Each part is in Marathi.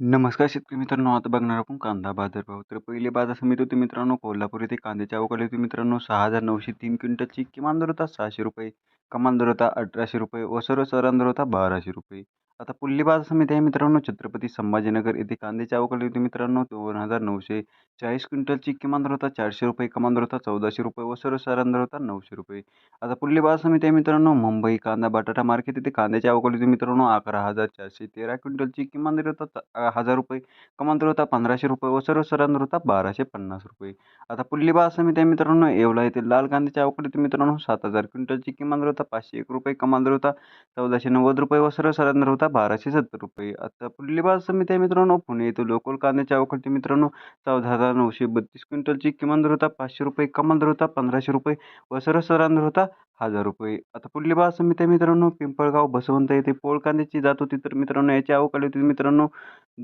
नमस्कार शेतकरी मित्रांनो आता बघणार आपण कांदा बाजारभाव तर पहिले बाजार समिती होती मित्रांनो कोल्हापूर येथे कांद्याची अवकाळी होती मित्रांनो सहा हजार नऊशे तीन क्विंटलची किमान दर होता सहाशे रुपये कमान दर होता अठराशे रुपये व सर्वसाधारण दर होता बाराशे रुपये. आता पुल्ली बाजार समिती आहे मित्रांनो. छत्रपती संभाजीनगर येथे कांद्याची आवक होती मित्रांनो. दोन हजार नऊशे चाळीस क्विंटलची किमान दर होता. चारशे रुपये किमान दर होता. चौदाशे रुपये व सर्वसाधारण दर होता. नऊशे रुपये. आता पुल्ली बाजार समिती आहे मित्रांनो. मुंबई कांदा बटाटा मार्केट येथे कांद्याची आवक होती मित्रांनो. अकरा हजार चारशे तेरा क्विंटलची किमान दर होता. हजार रुपये किमान दर होता. पंधराशे रुपये व सर्वसाधारण दर होता. बाराशे पन्नास रुपये. आता पुल्ली बाजार समिती आहे मित्रांनो. येवला येथे लाल कांद्याची आवक होती मित्रांनो. सात हजार क्विंटलची किमान दर होता. पाचशे एक रुपये किमान दर होता. चौदाशे नव्वद रुपये व सर्वसाधारण दर होता. बाराशे सत्तर रुपये. आता पुढली बाजार समिती आहे मित्रांनो पुणे येथे लोकल कांद्याची आवक मित्रांनो चौदा हजार नऊशे बत्तीस क्विंटलची. किमान दर होता पाचशे रुपये कमाल दर होता पंधराशे रुपये व सर्वसाधारण दर होता हजार रुपये. आता पुढली बाजार समिती आहे मित्रांनो पिंपळगाव बसवंत येथे पोळ कांद्याची जात होती. तर मित्रांनो याची अवकाळी होती मित्रांनो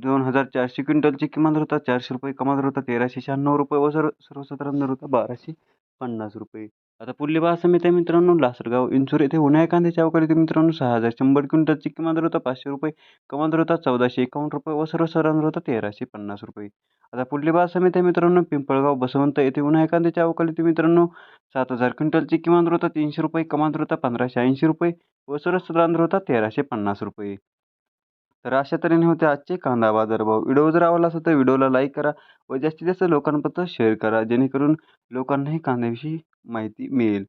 दोन हजार चारशे क्विंटलची. किमान दर होता चारशे रुपये कमाल दर होता तेराशे शहाण्णव रुपये व सर्व सर्वसाधारण दर होता बाराशे पन्नास रुपये. आता पुढली बाजार समिती आहे मित्रांनो लासलगाव इंचूर येथे उन्हाळी कांद्याची आवक आली मित्रांनो सहा हजार शंभर क्विंटलची किमान दर होता पाचशे रुपये कमान दर होता चौदाशे एकावन्न रुपये व सर्वसाधारण दर होता तेराशे पन्नास रुपये. आता पुढली बाजार समिती आहे मित्रांनो पिंपळगाव बसवंत येथे उन्हाळी कांद्याची आवक आली मित्रांनो सात हजार क्विंटलची किमान दर होता तीनशे रुपये कमान दर होता पंधराशे ऐंशी रुपये व सर्वसाधारण दर होता तेराशे पन्नास रुपये. तर अशा तऱ्हेने होते आजचे कांदा बाजारभाव व्हिडिओ जर आवडला असेल तर व्हिडिओला लाईक करा व जास्तीत जास्त लोकांपर्यंत शेअर करा जेणेकरून लोकांनाही कांद्याविषयी माहिती मिळेल.